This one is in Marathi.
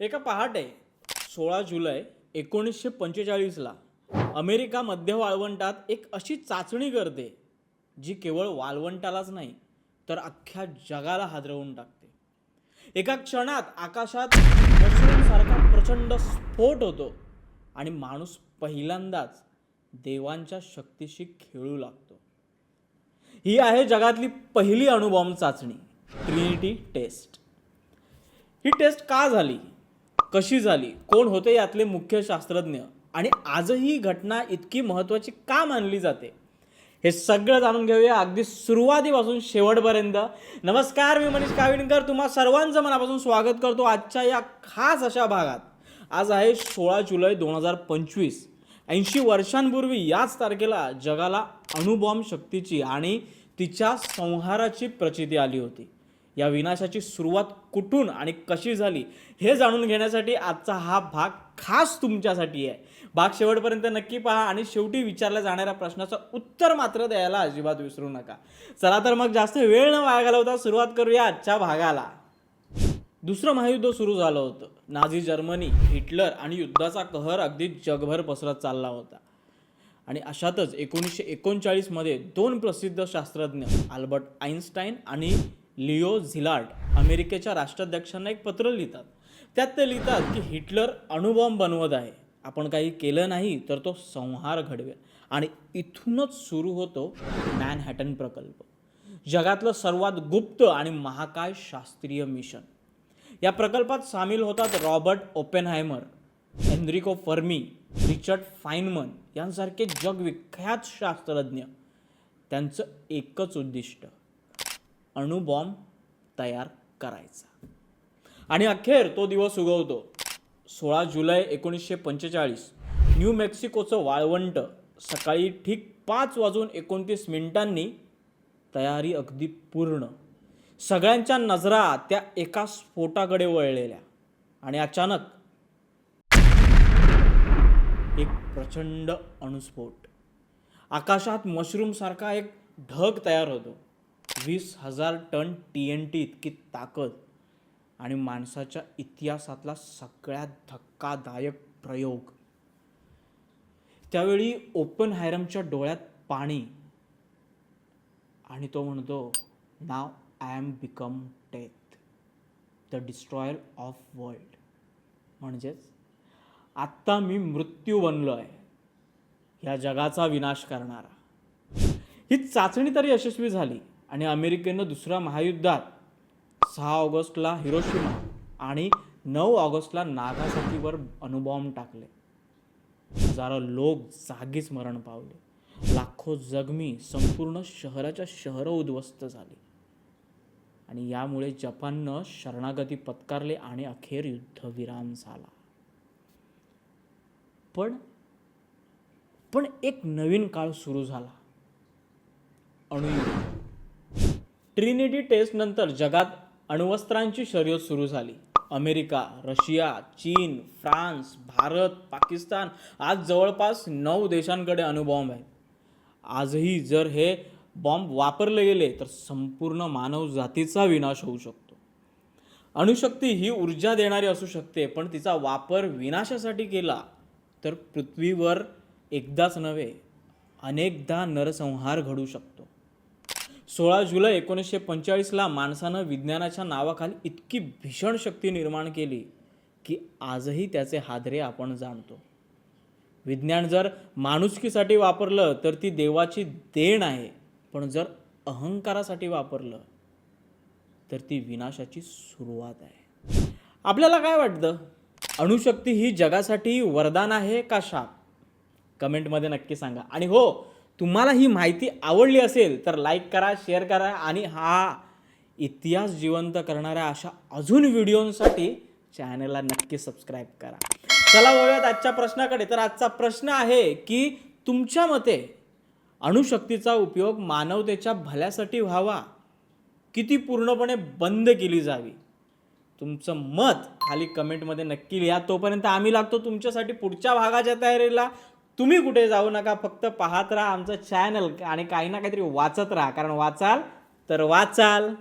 एका पहाटे सोळा जुलै एकोणीसशे पंचेचाळीसला अमेरिका मध्य वाळवंटात एक अशी चाचणी करते जी केवळ वाळवंटालाच नाही तर अख्ख्या जगाला हादरवून टाकते. एका क्षणात आकाशात सारखा प्रचंड स्फोट होतो आणि माणूस पहिल्यांदाच देवांच्या शक्तीशी खेळू लागतो. ही आहे जगातली पहिली अणुबॉम्ब चाचणी ट्रिनिटी टेस्ट. ही टेस्ट का झाली? कशी झाली? कोण होते यातले मुख्य शास्त्रज्ञ? आणि आजही ही घटना इतकी महत्त्वाची का मानली जाते? हे सगळं जाणून घेऊया अगदी सुरुवातीपासून शेवटपर्यंत. नमस्कार मी मनीष काविणकर. तुम्हा सर्वांचं मनापासून स्वागत करतो आजच्या या खास अशा भागात. आज आहे सोळा जुलै दोन हजार पंचवीस. ऐंशी वर्षांपूर्वी याच तारखेला जगाला अणुबॉम्ब शक्तीची आणि तिच्या संहाराची प्रचिती आली होती. या विनाशाची सुरुवात कुठून आणि कशी झाली हे जाणून घेण्यासाठी आजचा हा भाग खास तुमच्यासाठी आहे. भाग शेवटपर्यंत नक्की पहा आणि शेवटी विचारल्या जाणाऱ्या प्रश्नाचं उत्तर मात्र द्यायला अजिबात विसरू नका. चला तर मग जास्त वेळ न वाया घालवता सुरुवात करूया आजच्या भागाला. दुसरं महायुद्ध सुरू झालं होतं. नाझी जर्मनी हिटलर आणि युद्धाचा कहर अगदी जगभर पसरत चालला होता. आणि अशातच एकोणीसशे एकोणचाळीसमध्ये दोन प्रसिद्ध शास्त्रज्ञ आल्बर्ट आईन्स्टाईन आणि लिओ झिलार्ट अमेरिकेच्या राष्ट्राध्यक्षांना एक पत्र लिहितात. त्यात ते लिहितात की हिटलर अणुबॉम्ब बनवत आहे. आपण काही केलं नाही तर तो संहार घडवेल. आणि इथूनच सुरू होतो मॅनहॅटन प्रकल्प. जगातलं सर्वात गुप्त आणि महाकाय शास्त्रीय मिशन. या प्रकल्पात सामील होतात Robert Oppenheimer Enrico Fermi Richard Feynman यांसारखे जगविख्यात शास्त्रज्ञ. त्यांचं एकच उद्दिष्ट अणुबॉम्ब तयार करायचा. आणि अखेर तो दिवस उगवतो. सोळा जुलै एकोणीसशे पंचेचाळीस. न्यू मेक्सिकोचं वाळवंट सकाळी ठीक पाच वाजून एकोणतीस मिनिटांनी तयारी अगदी पूर्ण. सगळ्यांच्या नजरा त्या एका स्फोटाकडे वळलेल्या. आणि अचानक एक प्रचंड अणुस्फोट. आकाशात मशरूमसारखा एक ढग तयार होतो. वीस हजार टन टी एन टी इतकी ताकद आणि माणसाच्या इतिहासातला सगळ्यात धक्कादायक प्रयोग. त्यावेळी ओपन हायरमच्या डोळ्यात पाणी आणि तो म्हणतो नाव I am become death the destroyer of world म्हणजेच आत्ता मी मृत्यू बनलो आहे ह्या जगाचा विनाश करणारा. ही चाचणी तरी यशस्वी झाली. आणि अमेरिकेनं दुसऱ्या महायुद्धात सहा ऑगस्टला हिरोशिमा आणि नऊ ऑगस्टला नागासाकीवर अणुबॉम्ब टाकले. हजारो लोक जागीच मरण पावले. लाखो जगमी संपूर्ण शहराच्या शहरं उद्ध्वस्त झाली. आणि यामुळे जपाननं शरणागती पत्कारले आणि अखेर युद्धविराम झाला. पण पण एक नवीन काळ सुरू झाला. अणुयुद्ध. ट्रिनिटी टेस्ट नंतर जगात अण्वस्त्रांची शर्यत सुरू झाली. अमेरिका रशिया चीन फ्रान्स भारत पाकिस्तान आज जवळपास नऊ देशांकडे अणुबॉम्ब आहेत. आजही जर हे बॉम्ब वापरले गेले तर संपूर्ण मानव जातीचा विनाश होऊ शकतो. अणुशक्ती ही ऊर्जा देणारी असू शकते पण तिचा वापर विनाशासाठी केला तर पृथ्वीवर एकदाच नव्हे अनेकदा नरसंहार घडू शकतो. सोळा जुलै एकोणीसशे पंचेचाळीसला माणसानं विज्ञानाच्या नावाखाली इतकी भीषण शक्ती निर्माण केली की आजही त्याचे हादरे आपण जाणतो. विज्ञान जर माणुसकीसाठी वापरलं तर ती देवाची देण आहे. पण जर अहंकारासाठी वापरलं तर ती विनाशाची सुरुवात आहे. आपल्याला काय वाटतं? अणुशक्ती ही जगासाठी वरदान आहे का शाप? कमेंटमध्ये नक्की सांगा. आणि हो तुम्हाला ही माहिती आवडली असेल तर लाईक करा शेअर करा आणि हा इतिहास जिवंत करणाऱ्या अशा अजून व्हिडिओंसाठी चॅनलला नक्की सबस्क्राईब करा. चला वळूयात आजच्या प्रश्नाकडे. तर आजचा प्रश्न आहे की तुमच्या मते अणुशक्तीचा उपयोग मानवतेच्या भल्यासाठी व्हावा? किती पूर्णपणे बंद केली जावी? तुमचं मत खाली कमेंटमध्ये नक्की लिहा. तोपर्यंत आम्ही लागतो तुमच्यासाठी पुढच्या भागाच्या तयारीला. तुम्ही कुठे जाऊ नका फक्त पाहत राहा आमचं चॅनल आणि काही ना काहीतरी वाचत राहा. कारण वाचाल तर वाचाल.